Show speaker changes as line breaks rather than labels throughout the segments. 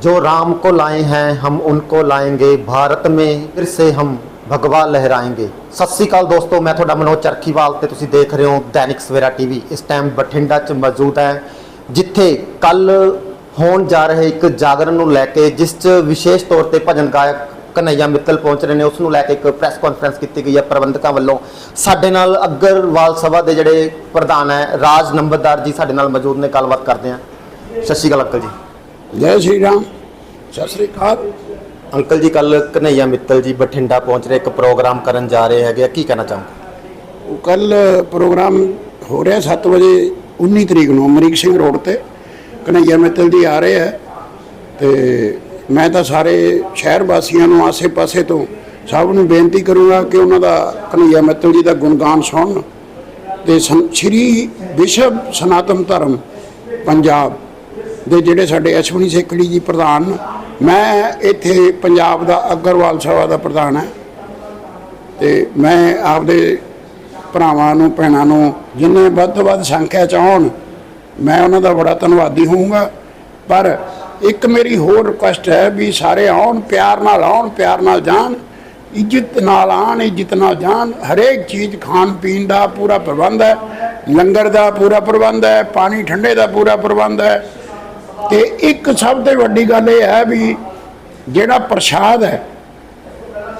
जो राम को लाए हैं, हम उनको लाएंगे। ਭਾਰਤ में ਫਿਰ ਸੇ ਹਮ ਭਗਵਾ ਲਹਿਰਾਏਂਗੇ ਸਤਿ ਸ੍ਰੀ ਅਕਾਲ ਦੋਸਤੋ ਮੈਂ ਤੁਹਾਡਾ ਮਨੋਜ ਚਰਖੀਵਾਲ ਤੇ ਤੁਸੀਂ ਦੇਖ ਰਹੇ ਹੋ ਦੈਨਿਕ ਸਵੇਰਾ ਟੀਵੀ ਇਸ ਟਾਈਮ ਬਠਿੰਡਾ 'ਚ ਮੌਜੂਦ ਹੈ ਜਿੱਥੇ ਕੱਲ ਹੋਣ ਜਾ ਰਹੇ ਇੱਕ ਜਾਗਰਣ ਨੂੰ ਲੈ ਕੇ ਜਿਸ 'ਚ ਵਿਸ਼ੇਸ਼ ਤੌਰ ਤੇ ਭਜਨ ਗਾਇਕ ਕਨਈਆ ਮਿੱਤਲ ਪਹੁੰਚ ਰਹੇ ਨੇ ਉਸ ਨੂੰ ਲੈ ਕੇ ਇੱਕ ਪ੍ਰੈਸ ਕਾਨਫਰੰਸ ਕੀਤੀ ਗਈ ਹੈ ਪ੍ਰਬੰਧਕਾਂ ਵੱਲੋਂ ਸਾਡੇ ਨਾਲ ਅਗਰਵਾਲ ਸਭਾ ਦੇ ਜਿਹੜੇ ਪ੍ਰਧਾਨ ਹੈ ਰਾਜ ਨੰਬਰਦਾਰ ਜੀ ਸਾਡੇ ਨਾਲ ਮੌਜੂਦ ਨੇ ਗੱਲਬਾਤ ਕਰਦੇ ਆ ਸਤਿ ਸ਼੍ਰੀ ਅਕਾਲ ਅੰਕਲ ਜੀ
ਜੈ ਸ਼੍ਰੀ ਰਾਮ। ਸਤਿ ਸ੍ਰੀ ਅਕਾਲ।
ਅੰਕਲ ਜੀ ਕੱਲ ਕਨਈਆ ਮਿੱਤਲ ਜੀ ਬਠਿੰਡਾ ਪਹੁੰਚ ਰਹੇ ਇੱਕ ਪ੍ਰੋਗਰਾਮ ਕਰਨ ਜਾ ਰਹੇ ਹੈਗੇ ਆ। ਕੀ ਕਹਿਣਾ ਚਾਹੋਗੇ?
ਕੱਲ ਪ੍ਰੋਗਰਾਮ ਹੋ ਰਿਹਾ 7 ਵਜੇ 19 ਤਰੀਕ ਨੂੰ ਅਮਰੀਕ ਸਿੰਘ ਰੋਡ ਤੇ। ਕਨਈਆ ਮਿੱਤਲ ਜੀ ਆ ਰਹੇ ਹੈ ਤੇ ਮੈਂ ਤਾਂ ਸਾਰੇ ਸ਼ਹਿਰ ਵਾਸੀਆਂ ਨੂੰ ਆਸੇ-ਪਾਸੇ ਤੋਂ ਸਭ ਨੂੰ ਬੇਨਤੀ ਕਰੂੰਗਾ ਕਿ ਉਹਨਾਂ ਦਾ ਕਨਈਆ ਮਿੱਤਲ ਜੀ ਦਾ ਗੁਣਗਾਨ ਸੁਣਨ। ਤੇ ਸੰ- ਸ਼੍ਰੀ ਵਿਸ਼ਵ ਸਨਾਤਨ ਧਰਮ ਪੰਜਾਬ ਦੇ ਜਿਹੜੇ ਸਾਡੇ ਅਸ਼ਵਨੀ ਸੇਖੜੀ ਜੀ ਪ੍ਰਧਾਨ, ਮੈਂ ਇੱਥੇ ਪੰਜਾਬ ਦਾ ਅਗਰਵਾਲ ਸਭਾ ਦਾ ਪ੍ਰਧਾਨ ਹਾਂ। ਤੇ ਮੈਂ ਆਪਦੇ ਭਰਾਵਾਂ ਨੂੰ, ਭੈਣਾਂ ਨੂੰ ਜਿੰਨੇ ਵੱਧ ਤੋਂ ਵੱਧ ਸੰਖਿਆ ਚ ਆਉਣ, ਮੈਂ ਉਹਨਾਂ ਦਾ ਬੜਾ ਧੰਨਵਾਦੀ ਹੋਊਂਗਾ। ਪਰ ਇੱਕ ਮੇਰੀ ਹੋਰ ਰਿਕੁਐਸਟ ਹੈ ਵੀ ਸਾਰੇ ਆਉਣ, ਪਿਆਰ ਨਾਲ ਆਉਣ, ਪਿਆਰ ਨਾਲ ਜਾਣ, ਇੱਜ਼ਤ ਨਾਲ ਆਣ, ਇੱਜ਼ਤ ਨਾਲ ਜਾਣ। ਹਰੇਕ ਚੀਜ਼ ਖਾਣ, ਪੀਣ ਦਾ ਪੂਰਾ ਪ੍ਰਬੰਧ ਹੈ। ਲੰਗਰ ਦਾ ਪੂਰਾ ਪ੍ਰਬੰਧ ਹੈ, ਪਾਣੀ ਠੰਡੇ ਦਾ ਪੂਰਾ ਪ੍ਰਬੰਧ ਹੈ। ਤੇ ਇੱਕ ਸਭ ਤੋਂ ਵੱਡੀ ਗੱਲ ਇਹ ਹੈ ਵੀ ਜਿਹੜਾ ਪ੍ਰਸ਼ਾਦ ਹੈ,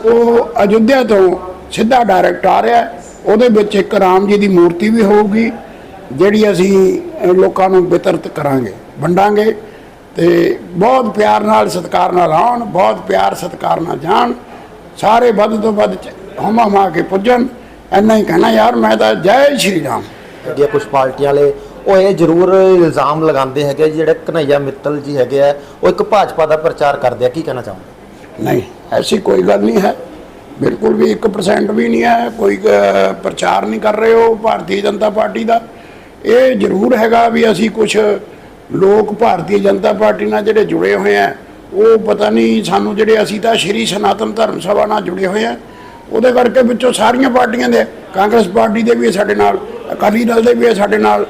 ਉਹ ਅਯੁੱਧਿਆ ਤੋਂ ਸਿੱਧਾ ਡਾਇਰੈਕਟ ਆ ਰਿਹਾ ਉਹਦੇ ਵਿੱਚ ਇੱਕ ਰਾਮ ਜੀ ਦੀ ਮੂਰਤੀ ਵੀ ਹੋਊਗੀ, ਜਿਹੜੀ ਅਸੀਂ ਲੋਕਾਂ ਨੂੰ ਵਿਤਰਿਤ ਕਰਾਂਗੇ, ਵੰਡਾਂਗੇ ਤੇ ਬਹੁਤ ਪਿਆਰ ਨਾਲ, ਸਤਿਕਾਰ ਨਾਲ ਆਉਣ, ਬਹੁਤ ਪਿਆਰ, ਸਤਿਕਾਰ ਨਾਲ ਜਾਣ, ਸਾਰੇ ਵੱਧ ਤੋਂ ਵੱਧ ਹਮਾ ਮਾ ਕੇ ਪੁੱਜਣ, ਇੰਨਾ ਹੀ ਕਹਿਣਾ ਯਾਰ, ਮੈਂ ਤਾਂ ਜੈ ਸ਼੍ਰੀ ਰਾਮ।
ਹੈਗੇ ਕੁਝ ਪਾਰਟੀਆਂ ਵਾਲੇ ਉਹ ਇਹ ਜ਼ਰੂਰ ਇਲਜ਼ਾਮ ਲਗਾਉਂਦੇ ਹੈਗੇ ਜਿਹੜੇ ਕਨਈਆ ਮਿੱਤਲ ਜੀ ਹੈਗੇ ਆ, ਉਹ ਇੱਕ ਭਾਜਪਾ ਦਾ ਪ੍ਰਚਾਰ ਕਰਦੇ ਆ। ਕੀ ਕਹਿਣਾ ਚਾਹੁੰਦੇ
ਨਹੀਂ, ਐਸੀ ਕੋਈ ਗੱਲ ਨਹੀਂ ਹੈ। ਬਿਲਕੁਲ ਵੀ 1% ਵੀ ਨਹੀਂ ਹੈ। ਕੋਈ ਪ੍ਰਚਾਰ ਨਹੀਂ ਕਰ ਰਹੇ ਹੋ ਭਾਰਤੀ ਜਨਤਾ ਪਾਰਟੀ ਦਾ। ਇਹ ਜ਼ਰੂਰ ਹੈਗਾ ਵੀ ਅਸੀਂ ਕੁਝ ਲੋਕ ਭਾਰਤੀ ਜਨਤਾ ਪਾਰਟੀ ਨਾਲ ਜਿਹੜੇ ਜੁੜੇ ਹੋਏ ਆ, ਉਹ ਪਤਾ ਨਹੀਂ ਸਾਨੂੰ ਜਿਹੜੇ ਅਸੀਂ ਤਾਂ ਸ਼੍ਰੀ ਸਨਾਤਨ ਧਰਮ ਸਭਾ ਨਾਲ ਜੁੜੇ ਹੋਏ ਆ, ਉਹਦੇ ਕਰਕੇ ਵਿੱਚੋਂ ਸਾਰੀਆਂ ਪਾਰਟੀਆਂ ਦੇ ਕਾਂਗਰਸ ਪਾਰਟੀ ਦੇ ਵੀ ਹੈ ਸਾਡੇ ਨਾਲ, ਅਕਾਲੀ ਦਲ ਦੇ ਵੀ ਹੈ ਸਾਡੇ ਨਾਲ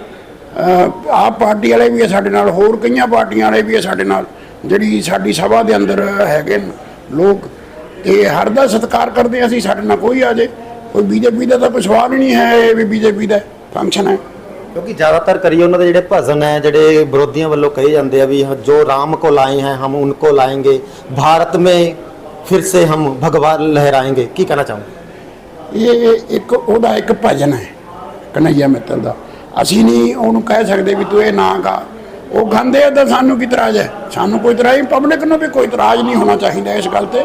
ਆਪ ਪਾਰਟੀ ਵਾਲੇ ਵੀ ਸਾਡੇ ਨਾਲ ਹੋਰ ਕਈਆਂ ਪਾਰਟੀਆਂ ਵਾਲੇ ਵੀ ਸਾਡੇ ਨਾਲ ਜਿਹੜੀ ਸਾਡੀ ਸਭਾ ਦੇ ਅੰਦਰ ਹੈਗੇ ਲੋਕ। ਇਹ ਹਰ ਦਾ ਸਤਿਕਾਰ ਕਰਦੇ ਅਸੀਂ ਸਾਡੇ ਨਾਲ ਕੋਈ ਆ ਜੇ। ਕੋਈ ਬੀਜੇਪੀ ਦਾ ਤਾਂ ਕੋਈ ਸਵਾਲ ਹੀ ਨਹੀਂ ਹੈ ਇਹ ਵੀ ਬੀਜੇਪੀ ਦਾ ਫੰਕਸ਼ਨ ਹੈ।
ਕਿਉਂਕਿ ਜ਼ਿਆਦਾਤਰ ਕਰੀ ਉਹਨਾਂ ਦੇ ਜਿਹੜੇ ਭਜਨ ਹੈ ਜਿਹੜੇ ਵਿਰੋਧੀਆਂ ਵੱਲੋਂ ਕਹੇ ਜਾਂਦੇ ਆ ਵੀ ਜੋ ਰਾਮ ਕੋ ਲਾਏ ਹੈ ਹਮ ਉਨਕੋ ਲਾਏਗੇ ਭਾਰਤ ਮੇ ਫਿਰ ਸੇ ਹਮ ਭਗਵਾਨ ਲਹਿਰਾਏਗੇ। ਕੀ ਕਹਿਣਾ ਚਾਹੁੰਦੇ
ਇਹ ਇੱਕ ਉਹਦਾ ਇੱਕ ਭਜਨ ਹੈ ਕਨਈਆ ਮਿੱਤਰ ਦਾ। ਅਸੀਂ ਨਹੀਂ ਉਹਨੂੰ ਕਹਿ ਸਕਦੇ ਵੀ ਤੂੰ ਇਹ ਨਾ ਗਾ। ਉਹ ਗਾਉਂਦੇ ਆ ਤਾਂ ਸਾਨੂੰ ਕੀ ਇਤਰਾਜ਼ ਹੈ? ਸਾਨੂੰ ਕੋਈ ਇਤਰਾਜ਼ ਨਹੀਂ ਪਬਲਿਕ ਨੂੰ ਵੀ ਕੋਈ ਇਤਰਾਜ਼ ਨਹੀਂ ਹੋਣਾ ਚਾਹੀਦਾ ਇਸ ਗੱਲ ਤੇ।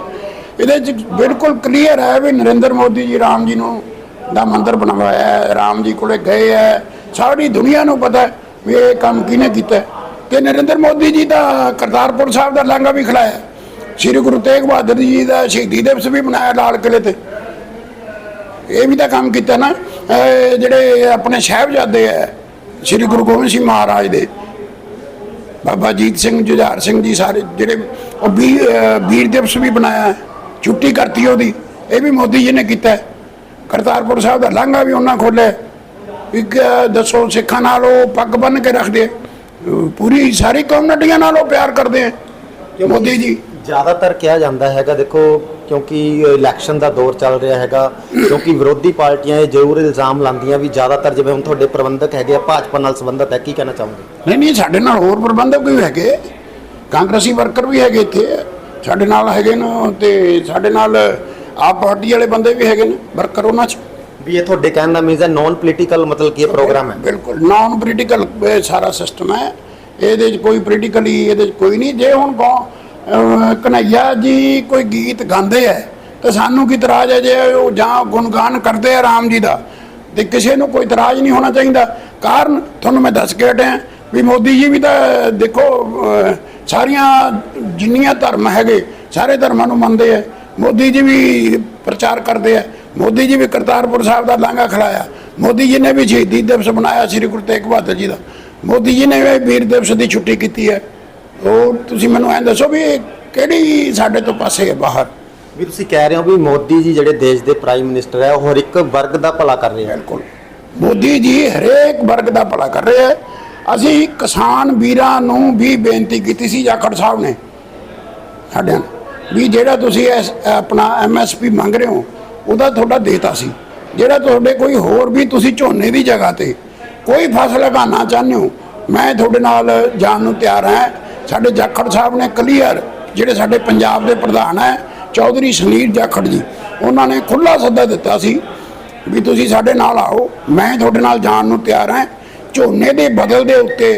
ਇਹਦੇ 'ਚ ਬਿਲਕੁਲ ਕਲੀਅਰ ਹੈ ਵੀ ਨਰਿੰਦਰ ਮੋਦੀ ਜੀ ਰਾਮ ਜੀ ਨੂੰ ਦਾ ਮੰਦਿਰ ਬਣਵਾਇਆ ਹੈ, ਰਾਮ ਜੀ ਕੋਲੇ ਗਏ ਹੈ। ਸਾਰੀ ਦੁਨੀਆ ਨੂੰ ਪਤਾ ਵੀ ਇਹ ਕੰਮ ਕਿਹਨੇ ਕੀਤਾ ਹੈ। ਤੇ ਨਰਿੰਦਰ ਮੋਦੀ ਜੀ ਦਾ ਕਰਤਾਰਪੁਰ ਸਾਹਿਬ ਦਾ ਲਾਂਘਾ ਵੀ ਖੜਾਇਆ ਸ੍ਰੀ ਗੁਰੂ ਤੇਗ ਬਹਾਦਰ ਜੀ ਦਾ ਸ਼ਹੀਦੀ ਦਿਵਸ ਵੀ ਮਨਾਇਆ ਲਾਲ ਕਿਲੇ ਤੇ। ਇਹ ਵੀ ਤਾਂ ਕੰਮ ਕੀਤਾ ਨਾ। ਜਿਹੜੇ ਆਪਣੇ ਸਾਹਿਬਜ਼ਾਦੇ ਆ ਸ੍ਰੀ ਗੁਰੂ ਗੋਬਿੰਦ ਸਿੰਘ ਮਹਾਰਾਜ ਦੇ ਬਾਬਾ ਜੀਤ ਸਿੰਘ ਜੁਝਾਰ ਸਿੰਘ ਜੀ ਸਾਰੇ ਜਿਹੜੇ ਉਹ ਵੀਰ ਦਿਵਸ ਵੀ ਬਣਾਇਆ। ਛੁੱਟੀ ਕਰਤੀ ਉਹਦੀ ਇਹ ਵੀ ਮੋਦੀ ਜੀ ਨੇ ਕੀਤਾ। ਕਰਤਾਰਪੁਰ ਸਾਹਿਬ ਦਾ ਲਾਂਘਾ ਵੀ ਉਹਨਾਂ ਖੋਲ੍ਹਿਆ ਇੱਕ ਦੱਸੋ ਸਿੱਖਾਂ ਨਾਲ ਉਹ ਪੱਗ ਬੰਨ ਕੇ ਰੱਖਦੇ ਪੂਰੀ ਸਾਰੀ ਕਮਿਊਨਿਟੀਆਂ ਨਾਲ ਉਹ ਪਿਆਰ ਕਰਦੇ ਆ ਮੋਦੀ ਜੀ
ਜ਼ਿਆਦਾਤਰ ਕਿਹਾ ਜਾਂਦਾ ਹੈਗਾ ਦੇਖੋ ਕਿਉਂਕਿ ਇਲੈਕਸ਼ਨ ਦਾ ਦੌਰ ਚੱਲ ਰਿਹਾ ਹੈਗਾ ਕਿਉਂਕਿ ਵਿਰੋਧੀ ਪਾਰਟੀਆਂ ਇਹ ਜ਼ਰੂਰ ਇਲਜ਼ਾਮ ਲਾਉਂਦੀਆਂ ਵੀ ਜ਼ਿਆਦਾਤਰ ਜਿਵੇਂ ਹੁਣ ਤੁਹਾਡੇ ਪ੍ਰਬੰਧਕ ਹੈਗੇ ਆ ਭਾਜਪਾ ਨਾਲ ਸੰਬੰਧਤ ਹੈ ਕੀ ਕਹਿਣਾ ਚਾਹੋਗੇ?
ਨਹੀਂ ਨਹੀਂ ਸਾਡੇ ਨਾਲ ਹੋਰ ਪ੍ਰਬੰਧਕ ਵੀ ਹੈਗੇ ਕਾਂਗਰਸੀ ਵਰਕਰ ਵੀ ਹੈਗੇ ਇੱਥੇ ਸਾਡੇ ਨਾਲ ਹੈਗੇ ਨੇ ਤੇ ਸਾਡੇ ਨਾਲ ਆਪ ਪਾਰਟੀ ਵਾਲੇ ਬੰਦੇ ਵੀ ਹੈਗੇ ਨੇ ਵਰਕਰ ਉਹਨਾਂ 'ਚ।
ਵੀ ਇਹ ਤੁਹਾਡੇ ਕਹਿਣ ਦਾ ਮੀਨਸ ਹੈ ਨਾਨ ਪੋਲੀਟੀਕਲ ਮਤਲਬ ਕੀ ਇਹ ਪ੍ਰੋਗਰਾਮ ਹੈ?
ਬਿਲਕੁਲ ਨਾਨ ਪੋਲੀਟੀਕਲ ਸਾਰਾ ਸਿਸਟਮ ਹੈ ਇਹਦੇ 'ਚ ਕੋਈ ਪੋਲੀਟੀਕਲੀ ਇਹਦੇ 'ਚ ਕੋਈ ਨਹੀਂ ਜੇ ਹੁਣ ਕੋ ਕਨਈਆ ਜੀ ਕੋਈ ਗੀਤ ਗਾਉਂਦੇ ਹੈ ਤਾਂ ਸਾਨੂੰ ਕੀ ਇਤਰਾਜ਼ ਹੈ ਜੇ ਉਹ ਜਾਂ ਗੁਣਗਾਨ ਕਰਦੇ ਆ ਰਾਮ ਜੀ ਦਾ? ਤੇ ਕਿਸੇ ਨੂੰ ਕੋਈ ਇਤਰਾਜ਼ ਨਹੀਂ ਹੋਣਾ ਚਾਹੀਦਾ। ਕਾਰਨ ਤੁਹਾਨੂੰ ਮੈਂ ਦੱਸ ਕੇ ਹਟਿਆ, ਵੀ ਮੋਦੀ ਜੀ ਵੀ ਤਾਂ ਦੇਖੋ ਸਾਰੀਆਂ ਜਿੰਨੀਆਂ ਧਰਮ ਹੈਗੇ, ਸਾਰੇ ਧਰਮਾਂ ਨੂੰ ਮੰਨਦੇ ਆ ਮੋਦੀ ਜੀ ਵੀ ਪ੍ਰਚਾਰ ਕਰਦੇ ਆ ਮੋਦੀ ਜੀ ਵੀ ਕਰਤਾਰਪੁਰ ਸਾਹਿਬ ਦਾ ਲਾਂਘਾ ਖੜਾਇਆ ਮੋਦੀ ਜੀ ਨੇ ਵੀ ਸ਼ਹੀਦੀ ਦਿਵਸ ਬਣਾਇਆ ਸ੍ਰੀ ਗੁਰੂ ਤੇਗ ਬਹਾਦਰ ਜੀ ਦਾ। ਮੋਦੀ ਜੀ ਨੇ ਵੀ ਵੀਰ ਦਿਵਸ ਦੀ ਛੁੱਟੀ ਕੀਤੀ ਹੈ ਉਹ ਤੁਸੀਂ ਮੈਨੂੰ ਐਂ ਦੱਸੋ ਵੀ ਇਹ ਕਿਹੜੀ ਸਾਡੇ ਤੋਂ ਪਾਸੇ ਹੈ ਬਾਹਰ?
ਵੀ ਤੁਸੀਂ ਕਹਿ ਰਹੇ ਹੋ ਵੀ ਮੋਦੀ ਜੀ ਜਿਹੜੇ ਦੇਸ਼ ਦੇ ਪ੍ਰਾਈਮ ਮਿਨਿਸਟਰ ਹੈ ਉਹ ਹਰ ਇੱਕ ਵਰਗ ਦਾ ਭਲਾ ਕਰ ਰਹੇ
ਬਿਲਕੁਲ। ਮੋਦੀ ਜੀ ਹਰੇਕ ਵਰਗ ਦਾ ਭਲਾ ਕਰ ਰਹੇ ਹੈ ਅਸੀਂ ਕਿਸਾਨ ਵੀਰਾਂ ਨੂੰ ਵੀ ਬੇਨਤੀ ਕੀਤੀ ਸੀ ਜਾਖੜ ਸਾਹਿਬ ਨੇ ਸਾਡਿਆਂ ਨੇ ਵੀ ਜਿਹੜਾ ਤੁਸੀਂ ਇਸ ਆਪਣਾ ਐਮਐਸਪੀ ਮੰਗ ਰਹੇ ਹੋ ਉਹਦਾ ਤੁਹਾਡਾ ਦੇਤਾ ਸੀ। ਜਿਹੜਾ ਤੁਹਾਡੇ ਕੋਈ ਹੋਰ ਵੀ ਤੁਸੀਂ ਝੋਨੇ ਦੀ ਜਗ੍ਹਾ ਤੇ ਕੋਈ ਫਸਲ ਲਗਾਉਣਾ ਚਾਹੁੰਦੇ ਹੋ ਮੈਂ ਤੁਹਾਡੇ ਨਾਲ ਜਾਣ ਨੂੰ ਤਿਆਰ ਹਾਂ। ਸਾਡੇ ਜਾਖੜ ਸਾਹਿਬ ਨੇ ਕਲੀਅਰ ਜਿਹੜੇ ਸਾਡੇ ਪੰਜਾਬ ਦੇ ਪ੍ਰਧਾਨ ਹੈ ਚੌਧਰੀ ਸੁਨੀਲ ਜਾਖੜ ਜੀ ਉਹਨਾਂ ਨੇ ਖੁੱਲਾ ਸੱਦਾ ਦਿੱਤਾ ਸੀ ਵੀ ਤੁਸੀਂ ਸਾਡੇ ਨਾਲ ਆਓ ਮੈਂ ਤੁਹਾਡੇ ਨਾਲ ਜਾਣ ਨੂੰ ਤਿਆਰ ਹਾਂ। ਝੋਨੇ ਦੇ ਬਦਲ ਦੇ ਉੱਤੇ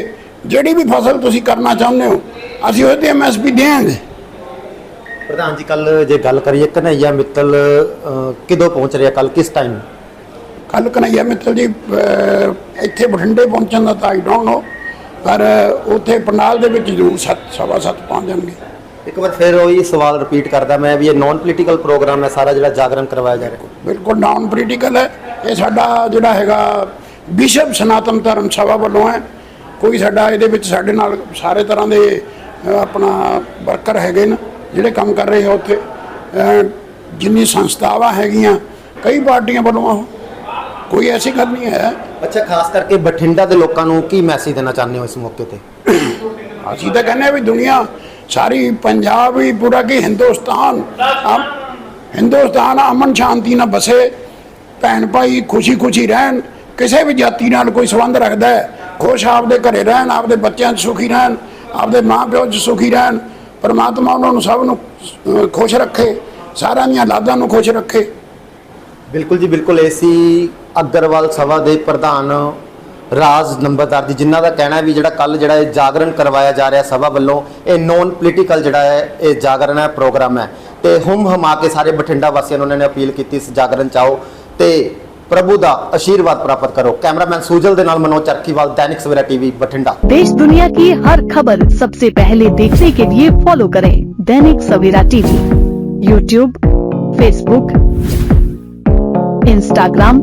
ਜਿਹੜੀ ਵੀ ਫਸਲ ਤੁਸੀਂ ਕਰਨਾ ਚਾਹੁੰਦੇ ਹੋ ਅਸੀਂ ਉਹਦੇ ਤੇ ਐਮਐਸਪੀ ਦੇਵਾਂਗੇ।
ਪ੍ਰਧਾਨ ਜੀ ਕੱਲ ਜੇ ਗੱਲ ਕਰੀਏ ਕਨਈਆ ਮਿੱਤਲ ਕਿਦੋਂ ਪਹੁੰਚ ਰਿਹਾ ਕੱਲ ਕਿਸ ਟਾਈਮ
ਕੱਲ ਕਨਈਆ ਮਿੱਤਲ ਜੀ ਇੱਥੇ ਬਠਿੰਡੇ ਪਹੁੰਚਣ ਦਾ ਤਾਂ ਆਈ ਡੋਂਟ ਨੋ ਪਰ ਉੱਥੇ ਪੰਡਾਲ ਦੇ ਵਿੱਚ ਜ਼ਰੂਰ ਸੱਤ ਸਵਾ ਸੱਤ ਪਹੁੰਚ ਜਾਣਗੇ।
ਇੱਕ ਵਾਰ ਫਿਰ ਉਹੀ ਸਵਾਲ ਰਿਪੀਟ ਕਰਦਾ ਮੈਂ ਵੀ ਇਹ ਨਾਨ ਪੋਲੀਟੀਕਲ ਪ੍ਰੋਗਰਾਮ ਹੈ ਸਾਰਾ ਜਿਹੜਾ ਜਾਗਰਣ ਕਰਵਾਇਆ ਜਾ ਰਿਹਾ।
ਬਿਲਕੁਲ ਨਾਨ ਪੋਲੀਟੀਕਲ ਹੈ। ਇਹ ਸਾਡਾ ਜਿਹੜਾ ਹੈਗਾ ਵਿਸ਼ਵ ਸਨਾਤਨ ਧਰਮ ਸਭਾ ਵੱਲੋਂ ਹੈ। ਕੋਈ ਸਾਡਾ ਇਹਦੇ ਵਿੱਚ ਸਾਡੇ ਨਾਲ ਸਾਰੇ ਤਰ੍ਹਾਂ ਦੇ ਆਪਣਾ ਵਰਕਰ ਹੈਗੇ ਨੇ ਜਿਹੜੇ ਕੰਮ ਕਰ ਰਹੇ ਆ ਉੱਥੇ। ਜਿੰਨੀ ਸੰਸਥਾਵਾਂ ਹੈਗੀਆਂ ਕਈ ਪਾਰਟੀਆਂ ਵੱਲੋਂ ਆ ਉਹ ਕੋਈ ਐਸੀ ਗੱਲ ਨਹੀਂ ਹੈ।
ਅੱਛਾ ਖਾਸ ਕਰਕੇ ਬਠਿੰਡਾ ਦੇ ਲੋਕਾਂ ਨੂੰ ਕੀ ਮੈਸੇਜ ਦੇਣਾ ਚਾਹੁੰਦੇ ਹੋ ਇਸ ਮੌਕੇ ਤੇ?
ਅਸੀਂ ਤਾਂ ਕਹਿੰਦੇ ਆ ਵੀ ਦੁਨੀਆ ਸਾਰੀ ਪੰਜਾਬ ਵੀ ਪੂਰਾ ਕੀ ਹਿੰਦੁਸਤਾਨ ਅਮ- ਹਿੰਦੁਸਤਾਨ ਅਮਨ ਸ਼ਾਂਤੀ ਨਾਲ ਬਸੇ ਭੈਣ ਭਾਈ ਖੁਸ਼ੀ ਖੁਸ਼ੀ ਰਹਿਣ ਕਿਸੇ ਵੀ ਜਾਤੀ ਨਾਲ ਕੋਈ ਸੰਬੰਧ ਰੱਖਦਾ ਹੈ ਖੁਸ਼ ਆਪਦੇ ਘਰੇ ਰਹਿਣ ਆਪਦੇ ਬੱਚਿਆਂ 'ਚ ਸੁਖੀ ਰਹਿਣ ਆਪਦੇ ਮਾਂ-ਪਿਓ 'ਚ ਸੁਖੀ ਰਹਿਣ ਪਰਮਾਤਮਾ ਉਹਨਾਂ ਨੂੰ ਸਭ ਨੂੰ ਖੁਸ਼ ਰੱਖੇ ਸਾਰਿਆਂ ਦੀਆਂ ਲਾਦਾਂ ਨੂੰ ਖੁਸ਼ ਰੱਖੇ।
ਬਿਲਕੁਲ ਜੀ ਬਿਲਕੁਲ ਏਸੀ ਅਗਰਵਾਲ ਸਭਾ ਦੇ ਪ੍ਰਧਾਨ ਰਾਜ ਨੰਬਰਦਾਰ ਜੀ ਜਿਨ੍ਹਾਂ ਦਾ ਕਹਿਣਾ ਹੈ ਵੀ ਜਿਹੜਾ ਕੱਲ ਜਿਹੜਾ ਇਹ ਜਾਗਰਣ ਕਰਵਾਇਆ ਜਾ ਰਿਹਾ ਸਭਾ ਵੱਲੋਂ ਇਹ ਨੋਨ ਪੋਲੀਟੀਕਲ ਜਿਹੜਾ ਹੈ ਇਹ ਜਾਗਰਣ ਹੈ ਪ੍ਰੋਗਰਾਮ ਹੈ ਤੇ ਹੁਮ ਹਮਾ ਕੇ ਸਾਰੇ ਬਠਿੰਡਾ ਵਾਸੀਆਂ ਨੂੰ ਉਹਨਾਂ ਨੇ ਅਪੀਲ ਕੀਤੀ ਇਸ ਜਾਗਰਣ ਚ ਆਓ ਤੇ ਪ੍ਰਭੂ ਦਾ ਆਸ਼ੀਰਵਾਦ ਪ੍ਰਾਪਤ ਕਰੋ ਕੈਮਰਾਮੈਨ ਸੂਜਲ ਦੇ ਨਾਲ ਮਨੋਜ ਚਰਖੀਵਾਲ ਦੈਨਿਕ ਸਵੇਰਾ ਟੀਵੀ ਬਠਿੰਡਾ
देश दुनिया की हर खबर सबसे पहले देखने के लिए फॉलो करें Dainik Savera TV YouTube Facebook Instagram